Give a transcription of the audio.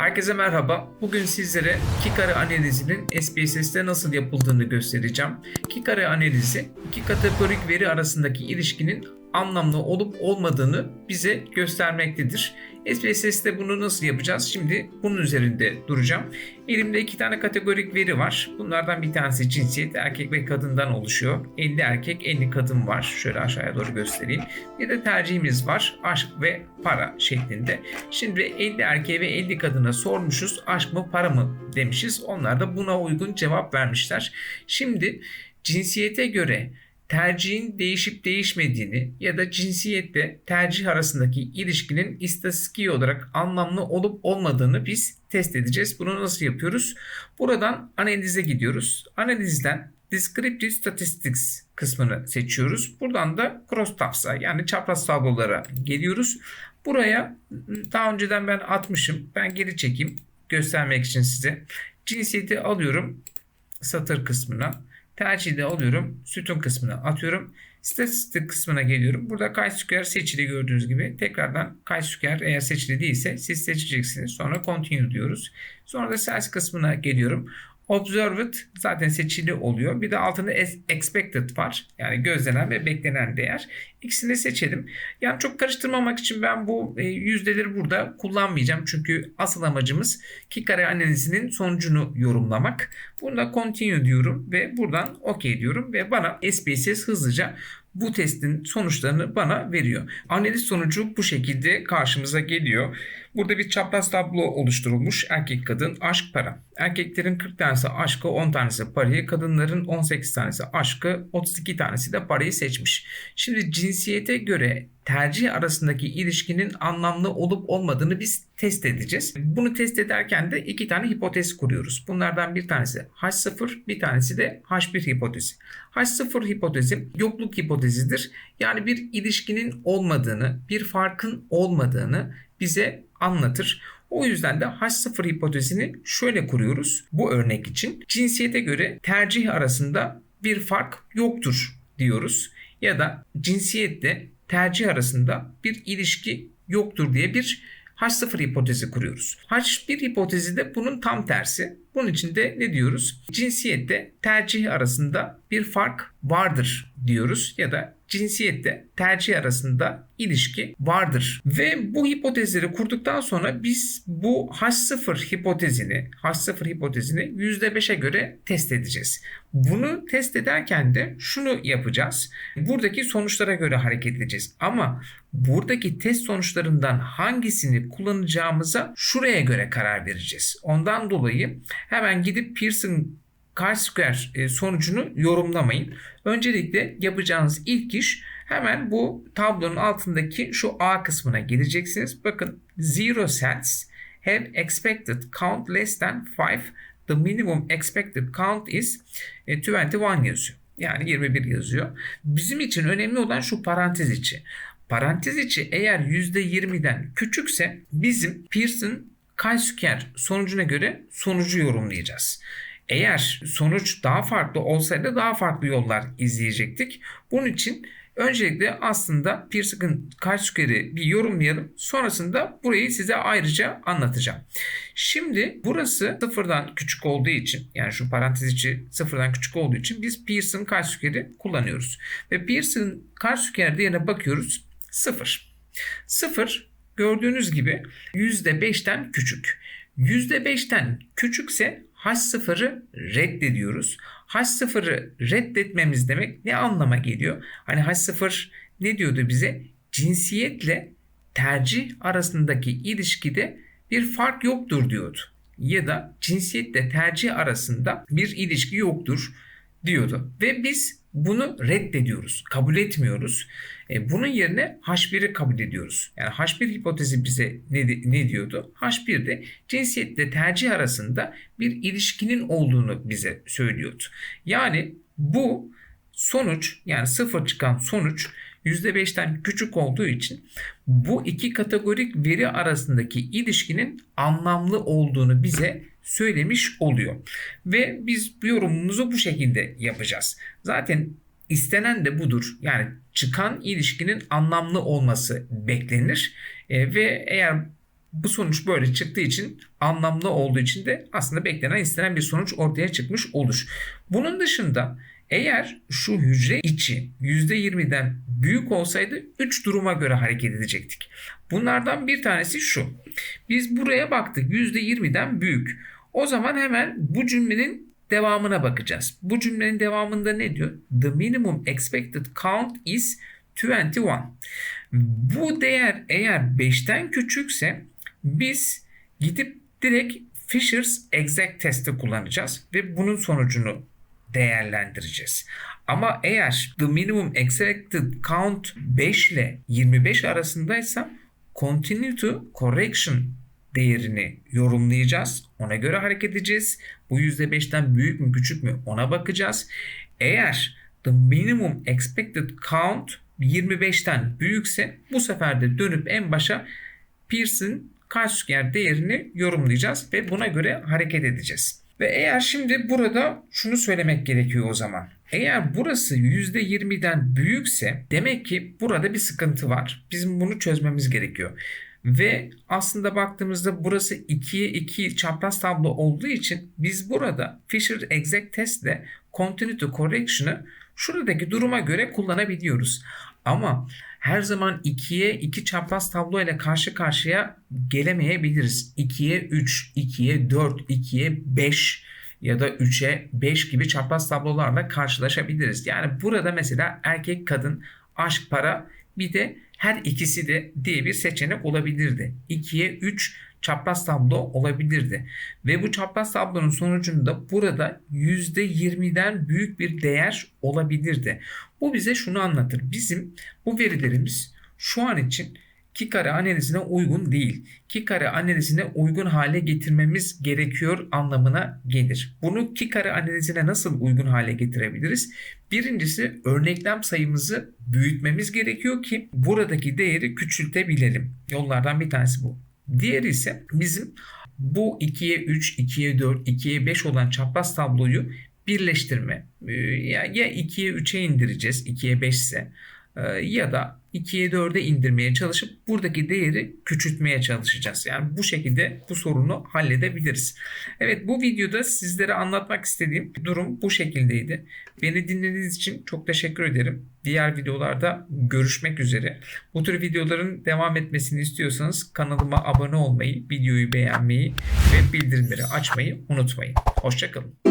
Herkese merhaba. Bugün sizlere iki kare analizinin SPSS'te nasıl yapıldığını göstereceğim. İki kare analizi iki kategorik veri arasındaki ilişkinin anlamlı olup olmadığını bize göstermektedir. SPSS'te bunu nasıl yapacağız? Şimdi bunun üzerinde duracağım. Elimde iki tane kategorik veri var. Bunlardan bir tanesi cinsiyet erkek ve kadından oluşuyor. 50 erkek 50 kadın var. Şöyle aşağıya doğru göstereyim. Bir de tercihimiz var. Aşk ve para şeklinde. Şimdi 50 erkeğe ve 50 kadına sormuşuz. Aşk mı para mı demişiz. Onlar da buna uygun cevap vermişler. Şimdi cinsiyete göre tercihin değişip değişmediğini ya da cinsiyette tercih arasındaki ilişkinin istatistiki olarak anlamlı olup olmadığını biz test edeceğiz. Bunu nasıl yapıyoruz? Buradan analize gidiyoruz. Analizden Descriptive Statistics kısmını seçiyoruz. Buradan da cross tabs'a yani çapraz tablolara geliyoruz. Buraya daha önceden ben atmışım. Ben geri çekeyim göstermek için size. Cinsiyeti alıyorum satır kısmına. Tercihi de alıyorum. Sütun kısmına atıyorum. Statistik kısmına geliyorum. Burada chi-square seçili gördüğünüz gibi. Tekrardan chi-square eğer seçili değilse siz seçeceksiniz. Sonra continue diyoruz. Sonra da size kısmına geliyorum. Observed zaten seçili oluyor. Bir de altında expected var. Yani gözlenen ve beklenen değer. İkisini seçelim. Yani çok karıştırmamak için ben bu e, yüzdeleri burada kullanmayacağım. Çünkü asıl amacımız ki kare analizinin sonucunu yorumlamak. Bunda continue diyorum ve buradan OK diyorum ve bana SPSS hızlıca bu testin sonuçlarını bana veriyor. Analiz sonucu bu şekilde karşımıza geliyor. Burada bir çapraz tablo oluşturulmuş. Erkek kadın aşk para. Erkeklerin 40 tanesi aşkı 10 tanesi parayı. Kadınların 18 tanesi aşkı 32 tanesi de parayı seçmiş. Şimdi cinsiyete göre tercih arasındaki ilişkinin anlamlı olup olmadığını biz test edeceğiz. Bunu test ederken de iki tane hipotez kuruyoruz. Bunlardan bir tanesi H0, bir tanesi de H1 hipotezi. H0 hipotezi yokluk hipotezidir. Yani bir ilişkinin olmadığını, bir farkın olmadığını bize anlatır. O yüzden de H0 hipotezini şöyle kuruyoruz bu örnek için. Cinsiyete göre tercih arasında bir fark yoktur diyoruz. Ya da cinsiyette tercih arasında bir ilişki yoktur diye bir H0 hipotezi kuruyoruz. H1 hipotezi de bunun tam tersi. Bunun için de ne diyoruz? Cinsiyette tercih arasında bir fark vardır diyoruz ya da cinsiyette tercih arasında ilişki vardır. Ve bu hipotezleri kurduktan sonra biz bu H0 hipotezini, H0 hipotezini %5'e göre test edeceğiz. Bunu test ederken de şunu yapacağız. Buradaki sonuçlara göre hareket edeceğiz. Ama buradaki test sonuçlarından hangisini kullanacağımıza şuraya göre karar vereceğiz. Ondan dolayı hemen gidip Pearson chi-square sonucunu yorumlamayın. Öncelikle yapacağınız ilk iş hemen bu tablonun altındaki şu A kısmına geleceksiniz. Bakın zero cells have expected count less than 5. The minimum expected count is 21 yazıyor. Yani 21 yazıyor. Bizim için önemli olan şu parantez içi. Parantez içi eğer %20'den küçükse bizim Pearson chi-square sonucuna göre sonucu yorumlayacağız. Eğer sonuç daha farklı olsaydı daha farklı yollar izleyecektik. Bunun için öncelikle aslında Pearson'ın kaç-square'i bir yorumlayalım. Sonrasında burayı size ayrıca anlatacağım. Şimdi burası sıfırdan küçük olduğu için yani şu parantez içi sıfırdan küçük olduğu için biz Pearson kaç-square'i kullanıyoruz. Ve Pearson kaç-square değerine bakıyoruz. Sıfır. Sıfır gördüğünüz gibi %5'ten küçük. %5'ten küçükse H0'ı reddediyoruz. H0'ı reddetmemiz demek ne anlama geliyor? Hani H0 ne diyordu bize? Cinsiyetle tercih arasındaki ilişkide bir fark yoktur diyordu. Ya da cinsiyetle tercih arasında bir ilişki yoktur diyordu. Ve biz bunu reddediyoruz, kabul etmiyoruz. E, bunun yerine H1'i kabul ediyoruz. Yani H1 hipotezi bize ne, ne diyordu? H1'de cinsiyetle tercih arasında bir ilişkinin olduğunu bize söylüyordu. Yani bu sonuç yani sıfır çıkan sonuç %5'ten küçük olduğu için bu iki kategorik veri arasındaki ilişkinin anlamlı olduğunu bize söylemiş oluyor. Ve biz yorumumuzu bu şekilde yapacağız. Zaten istenen de budur. Yani çıkan ilişkinin anlamlı olması beklenir. E, ve eğer bu sonuç böyle çıktığı için anlamlı olduğu için de aslında beklenen istenen bir sonuç ortaya çıkmış olur. Bunun dışında eğer şu hücre içi %20'den büyük olsaydı 3 duruma göre hareket edecektik. Bunlardan bir tanesi şu. Biz buraya baktık %20'den büyük. O zaman hemen bu cümlenin devamına bakacağız. Bu cümlenin devamında ne diyor? The minimum expected count is 21. Bu değer eğer 5'ten küçükse biz gidip direkt Fisher's exact testi kullanacağız ve bunun sonucunu değerlendireceğiz. Ama eğer the minimum expected count 5 ile 25 arasındaysa continue to correction değerini yorumlayacağız. Ona göre hareket edeceğiz. Bu %5'ten büyük mü küçük mü ona bakacağız. Eğer the minimum expected count 25'ten büyükse bu sefer de dönüp en başa Pearson Karsüger değerini yorumlayacağız ve buna göre hareket edeceğiz. Ve eğer şimdi burada şunu söylemek gerekiyor o zaman. Eğer burası %20'den büyükse demek ki burada bir sıkıntı var. Bizim bunu çözmemiz gerekiyor. Ve aslında baktığımızda burası 2'ye 2 çapraz tablo olduğu için biz burada Fisher Exact Test ile Continuity Correction'ı şuradaki duruma göre kullanabiliyoruz. Ama her zaman 2'ye 2 çapraz tablo ile karşı karşıya gelemeyebiliriz. 2'ye 3, 2'ye 4, 2'ye 5 ya da 3'e 5 gibi çapraz tablolarla karşılaşabiliriz. Yani burada mesela erkek kadın, aşk para bir de her ikisi de diye bir seçenek olabilirdi. 2'ye 3 çapraz tablo olabilirdi. Ve bu çapraz tablonun sonucunda burada %20'den büyük bir değer olabilirdi. Bu bize şunu anlatır. Bizim bu verilerimiz şu an için ki kare analizine uygun değil. Ki kare analizine uygun hale getirmemiz gerekiyor anlamına gelir. Bunu ki kare analizine nasıl uygun hale getirebiliriz? Birincisi örneklem sayımızı büyütmemiz gerekiyor ki buradaki değeri küçültebilelim. Yollardan bir tanesi bu. Diğeri ise bizim bu 2'ye 3, 2'ye 4, 2'ye 5 olan çapraz tabloyu birleştirme. Ee, Ya ya 2'ye 3'e indireceğiz 2'ye 5 ise ya da 2'ye 4'e indirmeye çalışıp buradaki değeri küçültmeye çalışacağız. Yani bu şekilde bu sorunu halledebiliriz. Evet bu videoda sizlere anlatmak istediğim durum bu şekildeydi. Beni dinlediğiniz için çok teşekkür ederim. Diğer videolarda görüşmek üzere. Bu tür videoların devam etmesini istiyorsanız kanalıma abone olmayı, videoyu beğenmeyi ve bildirimleri açmayı unutmayın. Hoşçakalın.